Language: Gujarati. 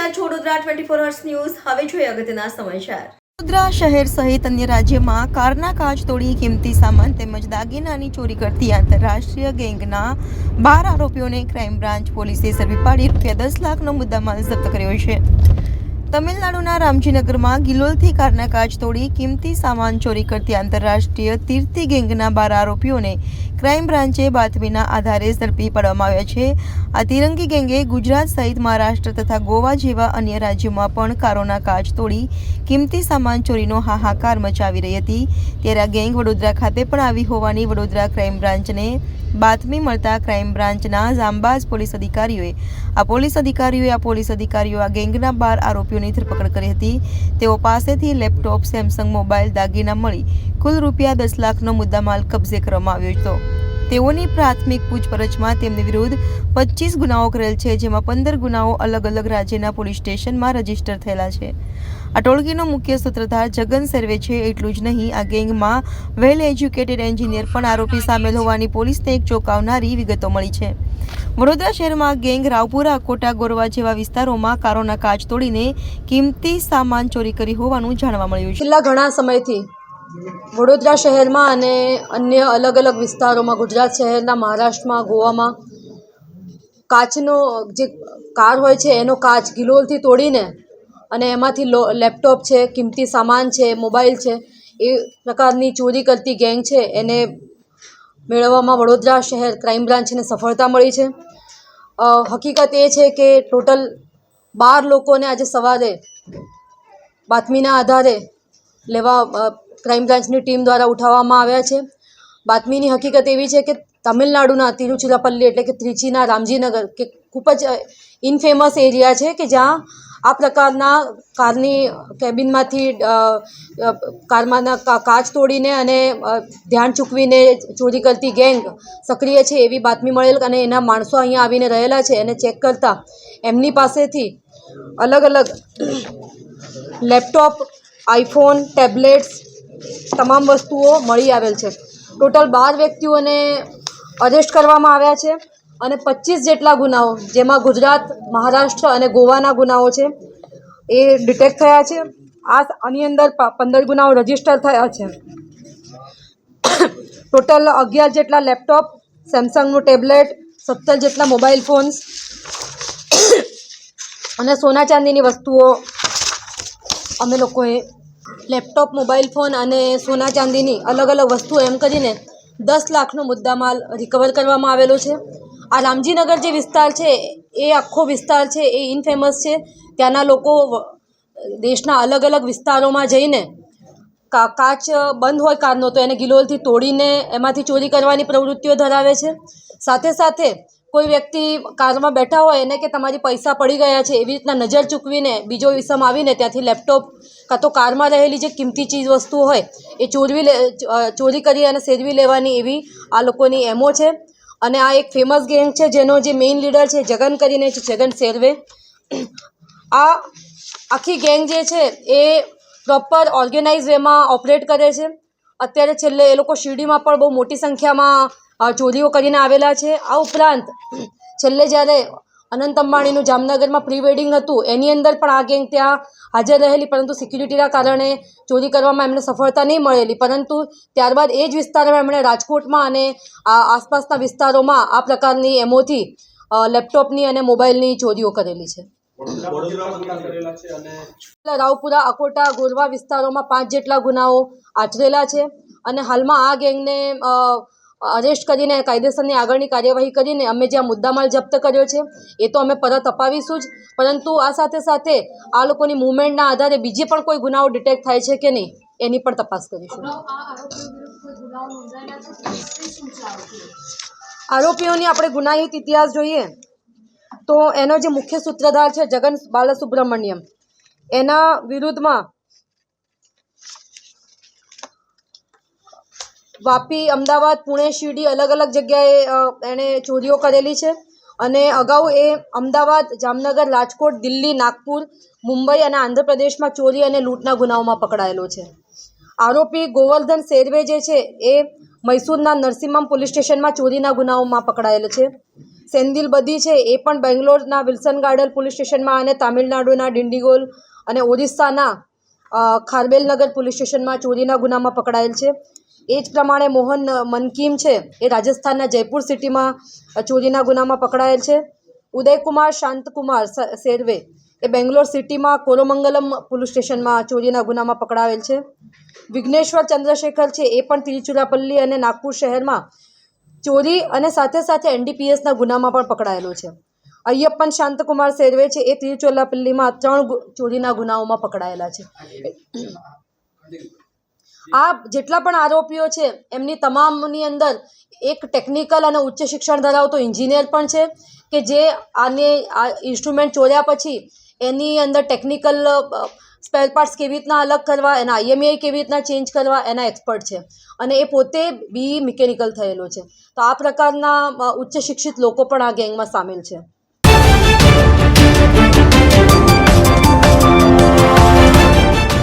રહ્યા છો ફોર અવર્સ ન્યૂઝ હવે જોઈએ શહેર સહિત અન્ય રાજ્યમાં કારના કાચ તોડી કિંમતી સામાન તેમજ દાગીનાની ચોરી કરતી આંતરરાષ્ટ્રીય ગેંગના બાર આરોપીઓને ક્રાઇમ બ્રાન્ચ પોલીસે ઝડપી પાડી રૂપિયા દસ લાખનો મુદ્દામાલ જપ્ત કર્યો છે. તમિલનાડુના રામજીનગરમાં ગિલોલથી કારના કાચ તોડી કિંમતી સામાન ચોરી કરતી આંતરરાષ્ટ્રીય તીર્થી ગેંગના બાર આરોપીઓને ક્રાઇમ બ્રાન્ચે બાતમીના આધારે ઝડપી પાડવામાં આવ્યા છે. આ તિરંગી ગેંગે ગુજરાત સહિત મહારાષ્ટ્ર તથા ગોવા જેવા અન્ય રાજ્યોમાં પણ કારોના કાચ તોડી કિંમતી સામાન ચોરીનો હાહાકાર મચાવી રહી હતી. ત્યારે આ ગેંગ વડોદરા ખાતે પણ આવી હોવાની વડોદરા ક્રાઇમ બ્રાન્ચને બાતમી મળતા ક્રાઇમ બ્રાન્ચના જાંબાઝ પોલીસ અધિકારીઓએ આ પોલીસ અધિકારીઓએ આ પોલીસ અધિકારીઓ આ ગેંગના બાર આરોપીઓની ધરપકડ કરી હતી. તેઓ પાસેથી લેપટોપ, સેમસંગ મોબાઈલ, દાગીના મળી કુલ રૂપિયા દસ લાખનો મુદ્દામાલ કબજે કરવામાં આવ્યો હતો. તેઓની પ્રાથમિક પૂછપરછમાં તેમની વિરુદ્ધ પચીસ ગુનાઓ કરેલ છે, જેમાં પંદર ગુનાઓ અલગ અલગ રાજ્યના પોલીસ સ્ટેશનમાં રજિસ્ટર થયેલા છે. આ ટોળકીનો મુખ્ય સૂત્રધાર જગન સર્વે છે, એટલું જ નહીં, આ ગેંગમાં વેલ એજ્યુકેટેડ એન્જિનિયર પણ આરોપી સામેલ હોવાની પોલીસને એક ચોંકાવનારી વિગતો મળી છે. વડોદરા શહેરમાં ગેંગ રાવપુરા, કોટા, ગોરવા જેવા વિસ્તારોમાં કારોના કાચ તોડીને કિંમતી સામાન ચોરી કરી હોવાનું જાણવા મળ્યું છે. છેલ્લા ઘણા સમયથી વડોદરા શહેરમાં અને અન્ય અલગ અલગ વિસ્તારોમાં, ગુજરાત શહેરના, મહારાષ્ટ્રમાં, ગોવામાં કાચનો જે કાર હોય છે, એનો કાચ ગિલોલથી તોડીને અને એમાંથી લેપટોપ છે, કિંમતી સામાન છે, મોબાઈલ છે, એ પ્રકારની ચોરી કરતી ગેંગ છે, એને મેળવવામાં વડોદરા શહેર ક્રાઇમ બ્રાન્ચને સફળતા મળી છે. હકીકત એ છે કે ટોટલ બાર લોકોને આજે સવારે બાતમીના આધારે લેવા ક્રાઇમ બ્રાન્ચની ટીમ દ્વારા ઉઠાવવામાં આવ્યા છે. બાતમીની હકીકત એવી છે કે તમિલનાડુના તિરુચિરાપલ્લી એટલે કે ત્રિચીના રામજીનગર, કે ખૂબ જ ઇનફેમસ એરિયા છે કે જ્યાં આ પ્રકારના કારની કેબિનમાંથી કારમાંના કાચ તોડીને અને ધ્યાન ચૂકવીને ચોરી કરતી ગેંગ સક્રિય છે એવી બાતમી મળેલ અને એના માણસો અહીંયા આવીને રહેલા છે અને ચેક કરતાં. એમની પાસેથી અલગ અલગ લેપટોપ, આઈફોન, ટેબ્લેટ્સ તમામ વસ્તુઓ મળી આવેલ છે. ટોટલ બાર વ્યક્તિઓને અરેસ્ટ કરવામાં આવ્યા છે. અને પચીસ જેટલા ગુનાઓ, જેમાં ગુજરાત, મહારાષ્ટ્ર અને ગોવાના ગુનાઓ છે, એ ડિટેક્ટ થયા છે. આ આની અંદર પંદર ગુનાઓ રજિસ્ટર થયા છે. ટોટલ અગિયાર જેટલા લેપટોપ સેમસંગનું ટેબ્લેટ સત્તર જેટલા મોબાઈલ ફોન્સ અને સોના ચાંદીની વસ્તુઓ. અમે લોકોએ લેપટોપ મોબાઈલ ફોન અને સોના ચાંદીની અલગ અલગ વસ્તુઓ એમ કરીને દસ લાખનો મુદ્દામાલ રિકવર કરવામાં આવેલો છે. આ રામજીનગર જે વિસ્તાર છે, એ આખો વિસ્તાર છે, એ ઇનફેમસ છે. ત્યાંના લોકો દેશના અલગ અલગ વિસ્તારોમાં જઈને કા, કાચ બંધ હોય કારનો, તો એને ગિલોલથી તોડીને એમાંથી ચોરી કરવાની પ્રવૃત્તિઓ ધરાવે છે. સાથે સાથે કોઈ વ્યક્તિ કારમાં બેઠા હોય એને કે તમારી પૈસા પડી ગયા છે, એવી રીતના નજર ચૂકવીને બીજો વિસમ આવીને ત્યાંથી લેપટોપ કાં તો કારમાં રહેલી જે કિંમતી ચીજ વસ્તુ હોય, એ ચોરવી લે ચોરી કરી અને સેરવી લેવાની એવી આ લોકોની એમો છે. અને આ એક ફેમસ ગેંગ છે, જેનો જે મેઇન લીડર છે, જગન કરીને છે, જગન સેરવે આ આખી ગેંગ જે છે, એ પ્રોપર ઓર્ગેનાઇઝ વેમાં ઓપરેટ કરે છે. અત્યારે છેલ્લે એ લોકો શિરડીમાં પણ બહુ મોટી સંખ્યામાં ચોરીઓ કરીને આવેલા છે. આ ઉપરાંત, છેલ્લે જ્યારે અનંત અંબાણીનું જામનગરમાં પ્રી વેડિંગ હતું. એની અંદર પણ આ ગેંગ ત્યાં હાજર રહેલી, પરંતુ સિક્યુરિટીના કારણે ચોરી કરવામાં એમને સફળતા નહીં મળેલી. પરંતુ ત્યારબાદ એ જ વિસ્તારમાં એમણે રાજકોટમાં અને આ આસપાસના વિસ્તારોમાં આ પ્રકારની એમોથી લેપટોપની અને મોબાઈલની ચોરીઓ કરેલી છે. રાવપુરા, અકોટા, ગોરવા વિસ્તારોમાં પાંચ જેટલા ગુનાઓ આચરેલા છે. અને હાલમાં આ ગેંગને અરેસ્ટ કરીને કાયદેસરની આગળની કાર્યવાહી કરીને અમે જે આ મુદ્દામાલ જપ્ત કર્યો છે એ તો અમે પરત અપાવીશું જ. પરંતુ આ સાથે સાથે આ લોકોની મુવમેન્ટના આધારે બીજે પણ કોઈ ગુનાઓ ડિટેક્ટ થાય છે કે નહીં એની પણ તપાસ કરીશું. આરોપીઓની? આપણે ગુનાહિત ઇતિહાસ જોઈએ તો એનો જે મુખ્ય સૂત્રધાર છે જગન બાલસુબ્રમણ્યમ એના વિરુદ્ધમાં વાપી, અમદાવાદ, પુણે, શિરડી અલગ અલગ જગ્યાએ એણે ચોરીઓ કરેલી છે. અને અગાઉ એ અમદાવાદ, જામનગર, રાજકોટ, દિલ્હી, નાગપુર, મુંબઈ અને આંધ્રપ્રદેશમાં ચોરી અને લૂંટના ગુનાઓમાં પકડાયેલો છે. આરોપી ગોવર્ધન શેરવે જે છે એ મૈસૂરના નરસિમ્હમ પોલીસ સ્ટેશનમાં ચોરીના ગુનાઓમાં પકડાયેલો છે. સેન્દિલ બદી છે એ પણ બેંગ્લોરના વિલ્સન ગાર્ડન પોલીસ સ્ટેશનમાં અને તામિલનાડુના ડિંડીગોલ અને ઓરિસ્સાના ખારબેલનગર પોલીસ સ્ટેશનમાં ચોરીના ગુનામાં પકડાયેલ છે. એ જ પ્રમાણે મોહન મનકીમ છે, એ રાજસ્થાનના જયપુર સિટીમાં ચોરીના ગુનામાં પકડાયેલ છે. ઉદયકુમાર, શાંતકુમાર સેરવે એ બેંગ્લોર સિટીમાં કોરોમંગલમ પોલીસ સ્ટેશનમાં ચોરીના ગુનામાં પકડાયેલ છે. વિઘ્નેશ્વર ચંદ્રશેખર છે, એ પણ તિરુચિરાપલ્લી અને નાગપુર શહેરમાં ચોરી અને સાથે સાથે એનડીપીએસના ગુનામાં પણ પકડાયેલો છે. અય્યપ્પન, શાંતકુમાર સેરવે છે, એ તિરુચિરાપલ્લીમાં ત્રણ ચોરીના ગુનાઓમાં પકડાયેલા છે. આ જેટલા પણ આરોપીઓ છે, એમની તમામની અંદર એક ટેકનિકલ અને ઉચ્ચ શિક્ષણ ધરાવતો એન્જિનિયર પણ છે, કે જે આને આ ઇન્સ્ટ્રુમેન્ટ ચોર્યા પછી એની અંદર ટેકનિકલ સ્પેર પાર્ટ્સ કેવી રીતના અલગ કરવા, એના આઈએમઆઈ કેવી રીતના ચેન્જ કરવા, એના એક્સપર્ટ છે. અને એ પોતે બી મિકેનિકલ થયેલો છે. તો આ પ્રકારના ઉચ્ચ શિક્ષિત લોકો પણ આ ગેંગમાં સામેલ છે.